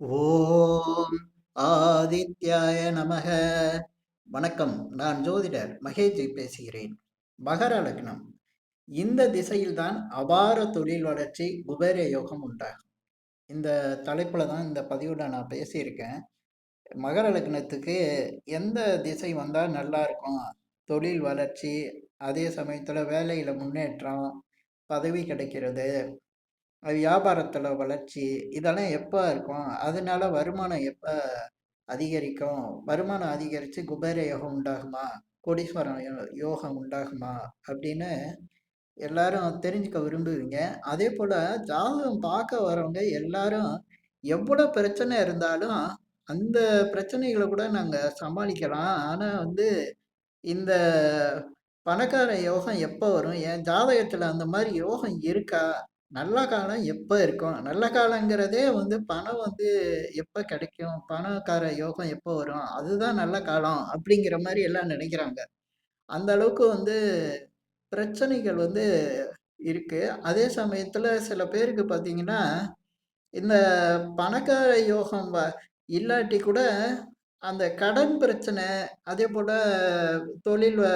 ஓம் ஆதித்யாய நமக. வணக்கம். நான் ஜோதிடர் மகேஜி பேசுகிறேன். மகர லக்னம். இந்த திசையில்தான் அபார தொழில் வளர்ச்சி குபேர யோகம் உண்டாகும். இந்த தலைப்பில் தான் இந்த பதிவில் நான் பேசியிருக்கேன். மகர லக்னத்துக்கு எந்த திசை வந்தால் நல்லா இருக்கும்? தொழில் வளர்ச்சி அதே சமயத்தில் வேலையில் முன்னேற்றம் பதவி கிடைக்கிறது வியாபாரத்தில் வளர்ச்சி இதெல்லாம் எப்போ இருக்கும்? அதனால வருமானம் எப்போ அதிகரிக்கும்? வருமானம் அதிகரித்து குபேர யோகம் உண்டாகுமா? கோடீஸ்வரம் யோகம் உண்டாகுமா? அப்படின்னு எல்லாரும் தெரிஞ்சுக்க விரும்புவீங்க. அதே போல் ஜாதகம் பார்க்க வரவங்க எல்லாரும் எவ்வளோ பிரச்சனை இருந்தாலும் அந்த பிரச்சனைகளை கூட நாங்கள் சமாளிக்கலாம். ஆனால் வந்து இந்த பணக்கார யோகம் எப்போ வரும்? என் ஜாதகத்தில் அந்த மாதிரி யோகம் இருக்கா? நல்ல காலம் எப்போ இருக்கும்? நல்ல காலங்கிறதே வந்து பணம் வந்து எப்போ கிடைக்கும்? பணக்கார யோகம் எப்போ வரும்? அதுதான் நல்ல காலம் அப்படிங்கிற மாதிரி எல்லாம் நினைக்கிறாங்க. அந்த அளவுக்கு வந்து பிரச்சனைகள் வந்து இருக்கு. அதே சமயத்தில் சில பேருக்கு பார்த்தீங்கன்னா இந்த பணக்கார யோகம் இல்லாட்டி கூட அந்த கடன் பிரச்சனை அதே போல் தொழில் வ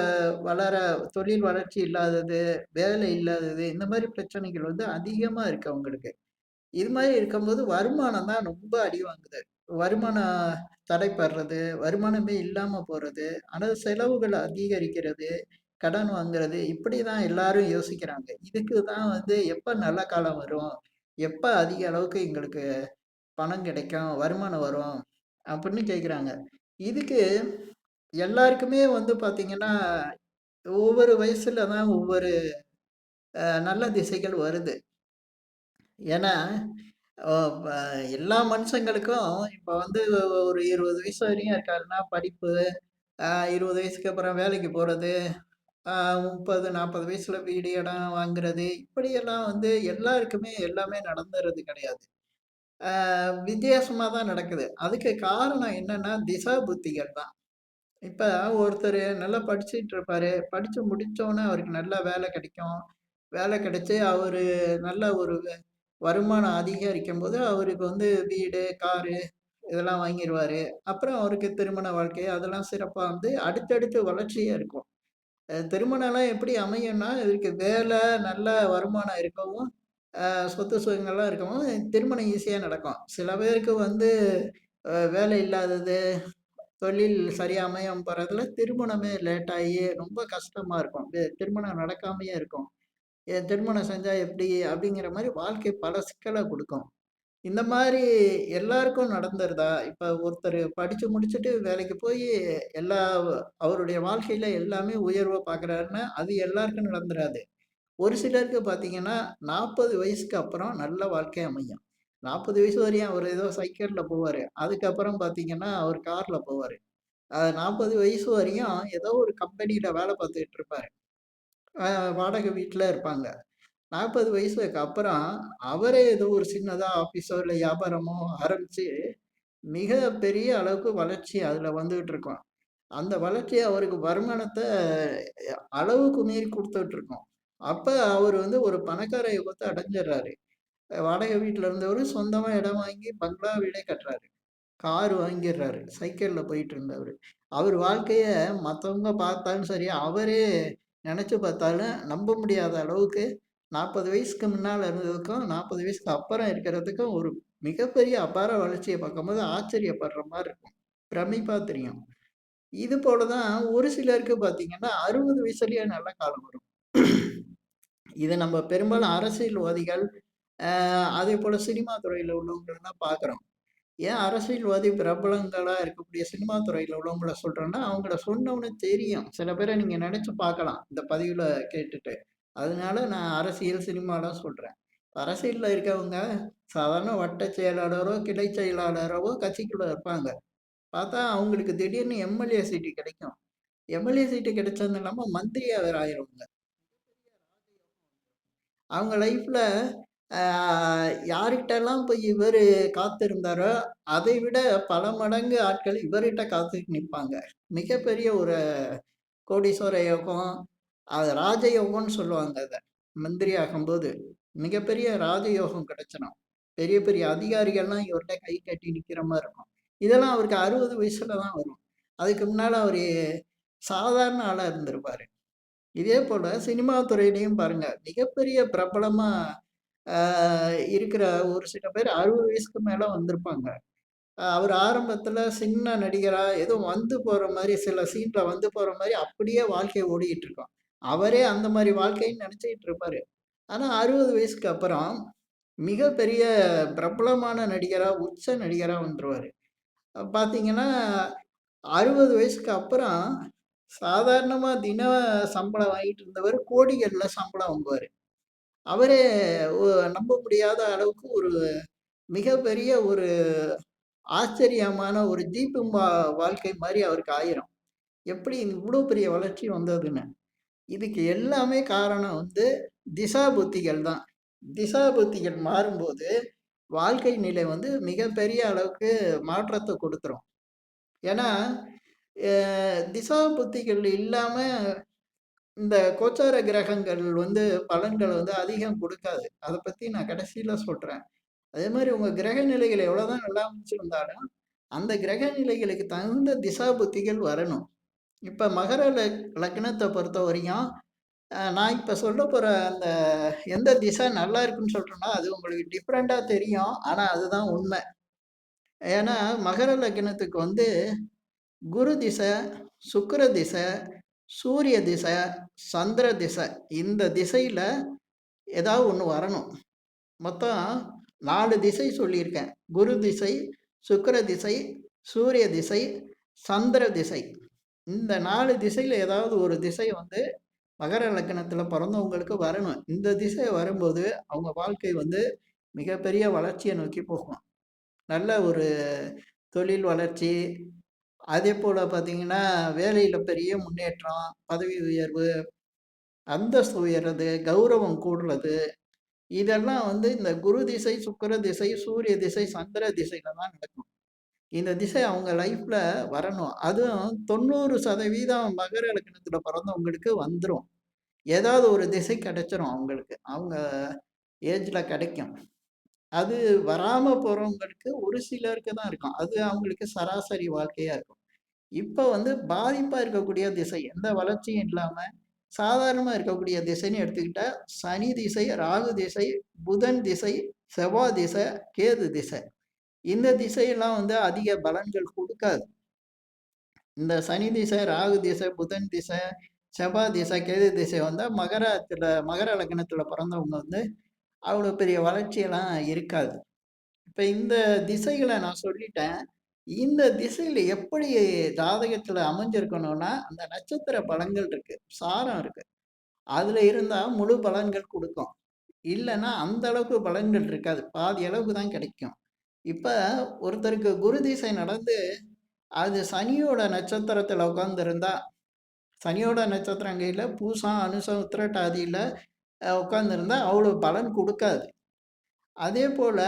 வளர தொழில் வளர்ச்சி இல்லாதது வேலை இல்லாதது இந்த மாதிரி பிரச்சனைகள் வந்து அதிகமாக இருக்கு அவங்களுக்கு. இது மாதிரி இருக்கும்போது வருமானம் தான் ரொம்ப அடி வாங்குது. வருமானம் தடைப்படுறது வருமானமே இல்லாமல் போகிறது ஆனால் செலவுகள் அதிகரிக்கிறது கடன் வாங்குறது இப்படி தான் எல்லாரும் யோசிக்கிறாங்க. இதுக்கு தான் வந்து எப்போ நல்ல காலம் வரும்? எப்போ அதிக அளவுக்கு எங்களுக்கு பணம் கிடைக்கும்? வருமானம் வரும்? அப்படின்னு கேட்குறாங்க. இதுக்கு எல்லாருக்குமே வந்து பார்த்தீங்கன்னா ஒவ்வொரு வயசுல தான் ஒவ்வொரு நல்ல திசைகள் வருது. ஏன்னா எல்லா மனுஷங்களுக்கும் இப்போ வந்து ஒரு இருபது வயசு வரையும் இருக்காருன்னா படிப்பு இருபது வயசுக்கு அப்புறம் வேலைக்கு போகிறது முப்பது நாற்பது வயசில் வீடு இடம் வாங்குறது இப்படியெல்லாம் வந்து எல்லாருக்குமே எல்லாமே நடந்துறது கிடையாது. வித்தியாசமாக தான் நடக்குது. அதுக்கு காரணம் என்னன்னா திசா புத்திகள் தான். இப்போ ஒருத்தர் நல்லா படிச்சுட்டு இருப்பாரு. படித்து முடித்தோன்னே அவருக்கு நல்ல வேலை கிடைக்கும். வேலை கிடைச்சி அவர் நல்ல ஒரு வருமானம் அதிகரிக்கும் போது அவருக்கு வந்து வீடு காரு இதெல்லாம் வாங்கிடுவார் அப்புறம் அவருக்கு திருமண வாழ்க்கை அதெல்லாம் சிறப்பாக வந்து அடுத்தடுத்து வளர்ச்சியாக இருக்கும். திருமணம்லாம் எப்படி அமையும்னா இவருக்கு வேலை நல்ல வருமானம் இருக்கவும் சொத்து சுகங்கள்லாம் இருக்கவும் திருமணம் ஈஸியாக நடக்கும். சில பேருக்கு வந்து வேலை இல்லாதது தொழில் சரியாக அமையாமல் போகிறதுல திருமணமே லேட்டாகி ரொம்ப கஷ்டமாக இருக்கும். திருமணம் நடக்காமையே இருக்கும். திருமணம் செஞ்சால் எப்படி? அப்படிங்கிற மாதிரி வாழ்க்கை பல சிக்கலை கொடுக்கும். இந்த மாதிரி எல்லாருக்கும் நடந்துருதா இப்போ ஒருத்தர் படித்து முடிச்சுட்டு வேலைக்கு போய் எல்லா அவருடைய வாழ்க்கையில் எல்லாமே உயர்வை பார்க்குறாருன்னா அது எல்லாருக்கும் நடந்துடாது ஒரு சிலருக்கு பார்த்தீங்கன்னா நாற்பது வயசுக்கு அப்புறம் நல்ல வாழ்க்கை அமையும். நாற்பது வயசு வரையும் அவர் ஏதோ சைக்கிளில் போவார். அதுக்கப்புறம் பார்த்தீங்கன்னா அவர் காரில் போவார். நாற்பது வயசு வரையும் ஏதோ ஒரு கம்பெனியில் வேலை பார்த்துக்கிட்டு இருப்பார். வாடகை வீட்டில் இருப்பாங்க. நாற்பது வயசுக்கு அப்புறம் அவரே ஏதோ ஒரு சின்னதாக ஆஃபீஸோ இல்லை வியாபாரமோ ஆரம்பித்து மிக பெரிய அளவுக்கு வளர்ச்சி அதில் வந்துகிட்டு இருக்கோம். அந்த வளர்ச்சி அவருக்கு வருமானத்தை அளவுக்கு மீறி கொடுத்துட்ருக்கோம் அப்போ அவர் வந்து ஒரு பணக்கார யுகத்தை அடைஞ்சிடுறாரு வாடகை வீட்டில் இருந்தவர் சொந்தமாக இடம் வாங்கி பங்களா வீடே கட்டுறாரு. கார் வாங்கிடுறாரு சைக்கிளில் போயிட்டு இருந்தவர் அவர் வாழ்க்கையை மற்றவங்க பார்த்தாலும் சரி அவரே நினச்சி பார்த்தாலும் நம்ப முடியாத அளவுக்கு நாற்பது வயசுக்கு முன்னால் இருந்ததுக்கும் நாற்பது வயசுக்கு அப்புறம் இருக்கிறதுக்கும் ஒரு மிகப்பெரிய அபார வளர்ச்சியை பார்க்கும்போது ஆச்சரியப்படுற மாதிரி இருக்கும் பிரமிப்பாக தெரியும். இது போல தான் ஒரு சிலருக்கு பார்த்தீங்கன்னா அறுபது வயசுலேயே நல்ல காலம் வரும். இதை நம்ம பெரும்பாலும் அரசியல்வாதிகள் அதே போல் சினிமா துறையில் உள்ளவங்களெல்லாம் பார்க்குறோம். ஏன் அரசியல்வாதி பிரபலங்களாக இருக்கக்கூடிய சினிமா துறையில் உள்ளவங்கள சொல்கிறேன்னா அவங்கள சொன்னவனு தெரியும். சில பேரை நீங்கள் நினச்சி பார்க்கலாம் இந்த பதிவில் கேட்டுட்டு. அதனால நான் அரசியல் சினிமாலாம் சொல்கிறேன் அரசியலில் இருக்கவங்க சாதாரண வட்ட செயலாளரோ கிளை செயலாளரோ கட்சிக்குள்ளே இருப்பாங்க. பார்த்தா அவங்களுக்கு திடீர்னு எம்எல்ஏ சீட்டு கிடைக்கும். எம்எல்ஏ சீட்டு கிடைச்சது இல்லாமல் மந்திரியாக வேறு ஆயிடுவாங்க அவங்க லைஃப்பில் யார்கிட்டலாம் போய் இவர் காத்திருந்தாரோ அதை விட பல மடங்கு ஆட்கள் இவர்கிட்ட காத்து நிற்பாங்க மிகப்பெரிய ஒரு கோடீஸ்வர யோகம் அது ராஜயோகம்னு சொல்லுவாங்க அதை மந்திரி ஆகும்போது மிகப்பெரிய ராஜயோகம் கிடைச்சிடும் பெரிய பெரிய அதிகாரிகள்லாம் இவர்கிட்ட கை கட்டி நிற்கிற மாதிரி இருக்கும். இதெல்லாம் அவருக்கு 60 வயசுல தான் வரும். அதுக்கு முன்னால் அவர் சாதாரண ஆளாக இருந்திருப்பாரு. இதே போல் சினிமா துறையிலையும் பாருங்கள் மிகப்பெரிய பிரபலமாக இருக்கிற ஒரு சில பேர் 60 வயசுக்கு மேலே வந்திருப்பாங்க. அவர் ஆரம்பத்தில் சின்ன நடிகராக ஏதோ வந்து போகிற மாதிரி சில சீனில் வந்து போகிற மாதிரி அப்படியே வாழ்க்கையை ஓடிக்கிட்டு இருக்கும். அவரே அந்த மாதிரி வாழ்க்கைன்னு நினச்சிக்கிட்டு இருப்பார் ஆனால் அறுபது வயசுக்கு அப்புறம் மிகப்பெரிய பிரபலமான நடிகராக உச்ச நடிகராக வந்துடுவார் பார்த்தீங்கன்னா, 60 வயசுக்கு அப்புறம் சாதாரணமா தின சம்பளம் வாங்கிட்டு இருந்தவர் கோடிகள்ல சம்பளம் வாங்குவார் அவரே நம்ப முடியாத அளவுக்கு ஒரு மிகப்பெரிய ஒரு ஆச்சரியமான ஒரு ஜீப்பு வா வாழ்க்கை மாதிரி அவருக்கு ஆயிரும். எப்படி இவ்வளோ பெரிய வளர்ச்சி வந்ததுன்னு. இதுக்கு எல்லாமே காரணம் வந்து திசா புத்திகள் தான். திசா புத்திகள் மாறும்போது, வாழ்க்கை நிலை வந்து மிகப்பெரிய அளவுக்கு மாற்றத்தை கொடுத்துரும். ஏன்னா, திசா புத்திகள் இல்லாமல் இந்த கோச்சார கிரகங்கள் வந்து பலன்களை வந்து அதிகம் கொடுக்காது அதை பற்றி நான் கடைசியில் சொல்கிறேன் அதே மாதிரி உங்கள் கிரக நிலைகள் எவ்வளோதான் நல்லா அமைச்சிருந்தாலும், அந்த கிரக நிலைகளுக்கு தகுந்த திசா புத்திகள் வரணும். இப்போ மகர லக் பொறுத்த பொறுத்தவரையும், நான் நான் சொல்ல போகிற அந்த எந்த திசை நல்லா இருக்குன்னு சொல்கிறேன்னா அது உங்களுக்கு டிஃப்ரெண்ட்டாக தெரியும். ஆனால் அதுதான் உண்மை ஏன்னா, மகர லக்னத்துக்கு வந்து குரு திசை, சுக்கர திசை, சூரிய திசை, சந்திர திசை. இந்த திசையில் ஏதாவது ஒன்று வரணும். மொத்தம் நாலு திசை சொல்லியிருக்கேன். குரு திசை, சுக்கர திசை, சூரிய திசை, சந்திர திசை. இந்த நாலு திசையில் ஏதாவது ஒரு திசை வந்து மகர லக்கணத்தில் பிறந்தவங்களுக்கு வரணும். இந்த திசை வரும்போது, அவங்க வாழ்க்கை வந்து மிகப்பெரிய வளர்ச்சியை நோக்கி போகும். நல்ல ஒரு தொழில் வளர்ச்சி, அதேபோல பார்த்தீங்கன்னா, வேலையில் பெரிய முன்னேற்றம், பதவி உயர்வு, அந்தஸ்து உயர்றது, கௌரவம் கூடுறது. இதெல்லாம் வந்து இந்த குரு திசை, சுக்கிர திசை, சூரிய திசை, சந்திர திசையில தான் நடக்கும். இந்த திசை அவங்க லைஃப்ல வரணும். அதுவும் 90% மகர லக்னத்தில பிறந்தவங்களுக்கு வந்துரும். ஏதாவது ஒரு திசை கிடைச்சிரும் அவங்களுக்கு. அவங்க ஏஜ்ல கிடைக்கும். அது வராம போறவங்களுக்கு ஒரு சிலருக்கு தான் இருக்கும். அது அவங்களுக்கு சராசரி வாழ்க்கையா இருக்கும். இப்ப வந்து பாதிப்பா இருக்கக்கூடிய திசை, எந்த வளர்ச்சியும் இல்லாம சாதாரணமா இருக்கக்கூடிய திசைன்னு எடுத்துக்கிட்டா, சனி திசை, ராகு திசை, புதன் திசை, செவ்வாய் திசை, கேது திசை. இந்த திசையெல்லாம் வந்து அதிக பலன்கள் கொடுக்காது இந்த சனி திசை, ராகு திசை, புதன் திசை, செவ்வாய் திசை, கேது திசை வந்தால் மகரத்தில மகர லக்னத்தில் பிறந்தவங்க வந்து அவ்வளோ பெரிய வளர்ச்சியெல்லாம் இருக்காது. இப்ப இந்த திசைகள நான் சொல்லிட்டேன். இந்த திசையில எப்படி ஜாதகத்தில அமைஞ்சிருக்கணும்னா, அந்த நட்சத்திர பலன்கள் இருக்கு. சாரம் இருக்கு. அதுல இருந்தா முழு பலன்கள் குடுக்கும். இல்லன்னா அந்த அளவுக்கு பலன்கள் இருக்காது. பாதி அளவுக்கு தான் கிடைக்கும். இப்ப ஒருத்தருக்கு குரு திசை நடந்து, அது சனியோட நட்சத்திரத்தில உட்கார்ந்திருந்தா, சனியோட நட்சத்திரங்கையில பூசம், அனுசம், உத்திரட்டாதியில உட்காந்துருந்தா அவ்வளோ பலன் கொடுக்காது. அதே போல்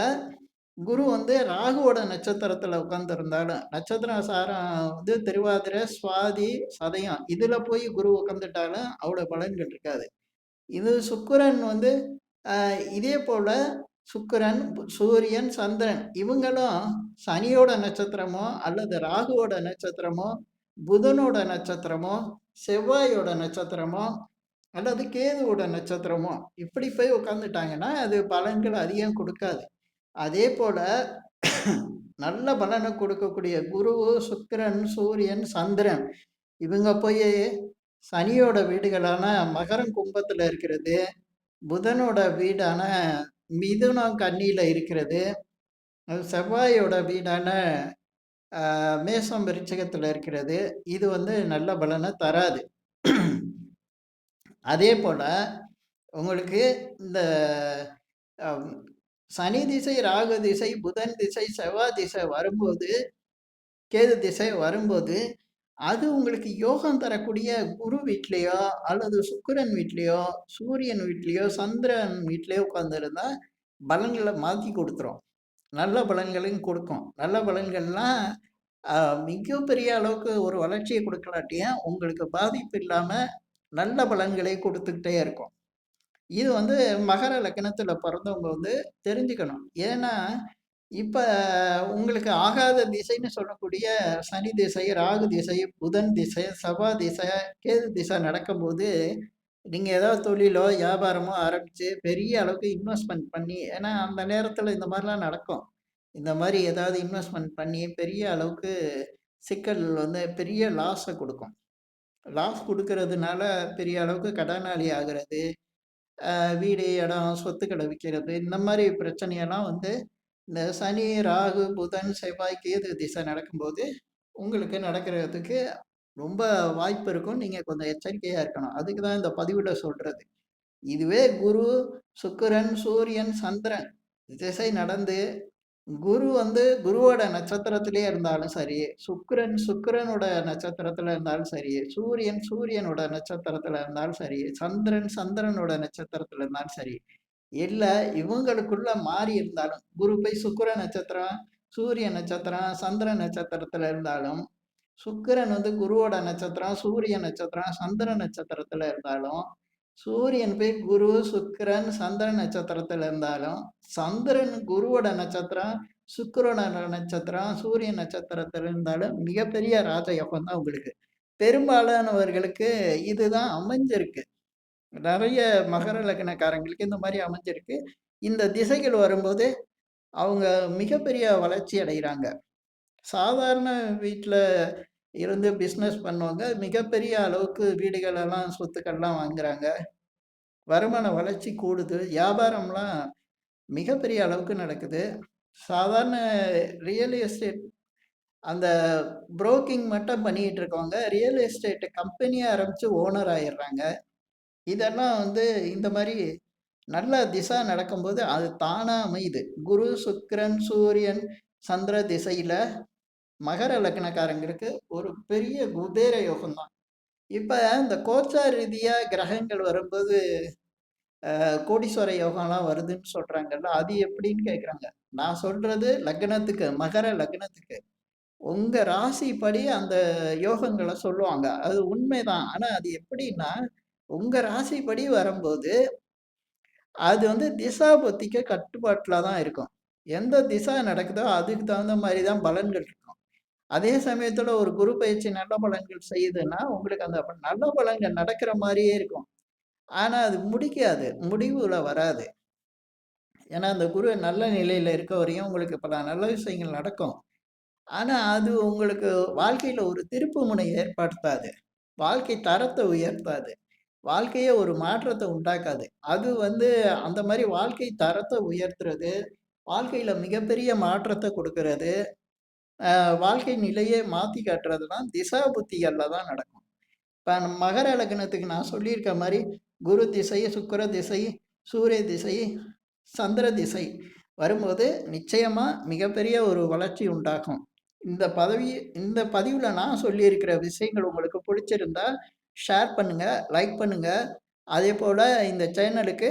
குரு வந்து ராகுவோட நட்சத்திரத்தில் உட்காந்துருந்தாலும் நட்சத்திர சாரம் வந்து திருவாதிரை, சுவாதி, சதயம் இதில் போய் குரு உட்காந்துட்டாலும் அவ்வளோ பலன்கள் இருக்காது. இது சுக்கரன் வந்து இதே போல் சுக்கிரன், சூரியன், சந்திரன் இவங்களும் சனியோட நட்சத்திரமோ, அல்லது ராகுவோட நட்சத்திரமோ, புதனோட நட்சத்திரமோ, செவ்வாயோட நட்சத்திரமோ, அல்லது கேதுவோட நட்சத்திரமோ இப்படி போய் உட்காந்துட்டாங்கன்னா அது பலன்கள் அதிகம் கொடுக்காது அதே போல நல்ல பலனை கொடுக்கக்கூடிய குரு, சுக்கிரன், சூரியன், சந்திரன் இவங்க போய் சனியோட வீடுகளான மகரம், கும்பத்தில் இருக்கிறது, புதனோட வீடான மிதுனம், கண்ணியில் இருக்கிறது, செவ்வாயோட வீடான மேசம் விருச்சகத்தில் இருக்கிறது. இது வந்து நல்ல பலனை தராது. அதே போல் உங்களுக்கு இந்த சனி திசை, ராகு திசை, புதன் திசை, செவ்வாய் திசை வரும்போது, கேது திசை வரும்போது, அது உங்களுக்கு யோகம் தரக்கூடிய குரு வீட்லேயோ அல்லது சுக்கிரன் வீட்லேயோ சூரியன் வீட்லேயோ சந்திரன் வீட்லேயோ உட்காந்துருந்தா பலன்களை மாற்றி கொடுத்துரும். நல்ல பலன்களையும் கொடுக்கும். நல்ல பலன்கள்லாம் மிகப்பெரிய அளவுக்கு ஒரு வளர்ச்சியை கொடுக்கலாட்டியும் உங்களுக்கு பாதிப்பு இல்லாமல் நல்ல பலன்களை கொடுத்துக்கிட்டே இருக்கும். இது வந்து மகர லக்னத்துல பிறந்தவங்க வந்து தெரிஞ்சுக்கணும். ஏன்னா, இப்போ உங்களுக்கு ஆகாத திசைன்னு சொல்லக்கூடிய சனி திசை, ராகு திசை, புதன் திசை, சபா திசை, கேது திசை நடக்கும்போது, நீங்கள் ஏதாவது தொழிலோ, வியாபாரமோ ஆரம்பித்து பெரிய அளவுக்கு இன்வெஸ்ட்மெண்ட் பண்ணி ஏன்னா அந்த நேரத்தில் இந்த மாதிரிலாம் நடக்கும். இந்த மாதிரி ஏதாவது இன்வெஸ்ட்மெண்ட் பண்ணி பெரிய அளவுக்கு சிக்கல் வந்து பெரிய லாஸை கொடுக்கும் லாஸ் கொடுக்கறதுனால பெரிய அளவுக்கு கடனாளி ஆகிறது வீடு, இடம், சொத்துக்களை விற்கிறது இந்த மாதிரி பிரச்சனையெல்லாம் வந்து இந்த சனி, ராகு, புதன், செவ்வாய், கேது திசை நடக்கும்போது, உங்களுக்கு நடக்கிறதுக்கு ரொம்ப வாய்ப்பு இருக்கும். நீங்கள் கொஞ்சம் எச்சரிக்கையாக இருக்கணும். அதுக்கு தான் இந்த பதிவில் சொல்கிறது இதுவே குரு, சுக்கிரன், சூரியன், சந்திரன் திசை நடந்து குரு வந்து குருவோட நட்சத்திரத்திலே இருந்தாலும் சரி, சுக்கிரன் சுக்கிரனோட நட்சத்திரத்துல இருந்தாலும் சரி, சூரியன் சூரியனோட நட்சத்திரத்துல இருந்தாலும் சரி, சந்திரன் சந்திரனோட நட்சத்திரத்துல இருந்தாலும் சரி, இல்லை இவங்களுக்குள்ள மாறி இருந்தாலும், குரு போய் சுக்கிர நட்சத்திரம், சூரிய நட்சத்திரம், சந்திர நட்சத்திரத்துல இருந்தாலும், சுக்கிரன் வந்து குருவோட நட்சத்திரம், சூரிய நட்சத்திரம், சந்திர நட்சத்திரத்துல இருந்தாலும், சூரியன் போய் குரு, சுக்கிரன், சந்திரன் நட்சத்திரத்துல இருந்தாலும், சந்திரன் குருவோட நட்சத்திரம், சுக்கிரனோட நட்சத்திரம், சூரிய நட்சத்திரத்துல இருந்தாலும் மிகப்பெரிய ராஜயோகம் தான் உங்களுக்கு. பெரும்பாலானவர்களுக்கு இதுதான் அமைஞ்சிருக்கு. நிறைய மகர லக்னக்காரங்களுக்கு இந்த மாதிரி அமைஞ்சிருக்கு. இந்த திசைகள் வரும்போது, அவங்க மிகப்பெரிய வளர்ச்சி அடைகிறாங்க சாதாரண வீட்டில் இருந்து பிஸ்னஸ் பண்ணுவாங்க மிகப்பெரிய அளவுக்கு வீடுகளெல்லாம், சொத்துக்கள்லாம் வாங்குறாங்க. வருமான வளர்ச்சி கூடுது. வியாபாரம்லாம் மிகப்பெரிய அளவுக்கு நடக்குது. சாதாரண ரியல் எஸ்டேட் அந்த புரோக்கிங் மட்டும் பண்ணிகிட்டு இருக்கவங்க, ரியல் எஸ்டேட் கம்பெனியை ஆரம்பித்து ஓனர் ஆயிடுறாங்க. இதெல்லாம் வந்து இந்த மாதிரி நல்ல திசை நடக்கும்போது, அது தானாக அமையுது. குரு, சுக்கரன் சூரியன், சந்திர திசையில் மகர லக்னக்காரங்களுக்கு ஒரு பெரிய குபேர யோகம் தான். இப்ப இந்த கோச்சார் ரீதியா கிரகங்கள் வரும்போது, கோடீஸ்வர யோகம்லாம் வருதுன்னு சொல்றாங்கல்ல, அது எப்படின்னு கேட்குறாங்க. நான் சொல்றது லக்னத்துக்கு, மகர லக்னத்துக்கு. உங்க ராசிப்படி அந்த யோகங்கள சொல்லுவாங்க. அது உண்மைதான். ஆனா அது எப்படின்னா, உங்க ராசிப்படி வரும்போது, அது வந்து திசா புத்திக்கு கட்டுப்பாட்டுல தான் இருக்கும். எந்த திசா நடக்குதோ அதுக்கு தகுந்த மாரி தான் பலன்கள் இருக்கும். அதே சமயத்துல ஒரு குரு பயிற்சி நல்ல பலன்கள் செய்யுதுன்னா, உங்களுக்கு அந்த நல்ல பலன்கள் நடக்கிற மாதிரியே இருக்கும். ஆனா அது முடிக்காது. முடிவுல வராது. ஏன்னா அந்த குரு நல்ல நிலையில இருக்க வரையும் உங்களுக்கு பல நல்ல விஷயங்கள் நடக்கும். ஆனா அது உங்களுக்கு வாழ்க்கையில ஒரு திருப்பு முனை ஏற்படுத்தாது. வாழ்க்கை தரத்தை உயர்த்தாது. வாழ்க்கையே ஒரு மாற்றத்தை உண்டாக்காது. அது வந்து அந்த மாதிரி வாழ்க்கை தரத்தை உயர்த்துறது, வாழ்க்கையில மிகப்பெரிய மாற்றத்தை கொடுக்கறது வாழ்க்கை நிலையே மாற்றி காட்டுறதுலாம் திசா புத்திகளில் தான் நடக்கும். இப்போ மகர லக்னத்துக்கு நான் சொல்லியிருக்க மாதிரி குரு திசை, சுக்கர திசை, சூரிய திசை, சந்திர திசை வரும்போது நிச்சயமாக மிகப்பெரிய ஒரு வளர்ச்சி உண்டாகும். இந்த பதவி இந்த பதிவில் நான் சொல்லியிருக்கிற விஷயங்கள் உங்களுக்கு பிடிச்சிருந்தா, ஷேர் பண்ணுங்கள் லைக் பண்ணுங்கள் அதே போல் இந்த சேனலுக்கு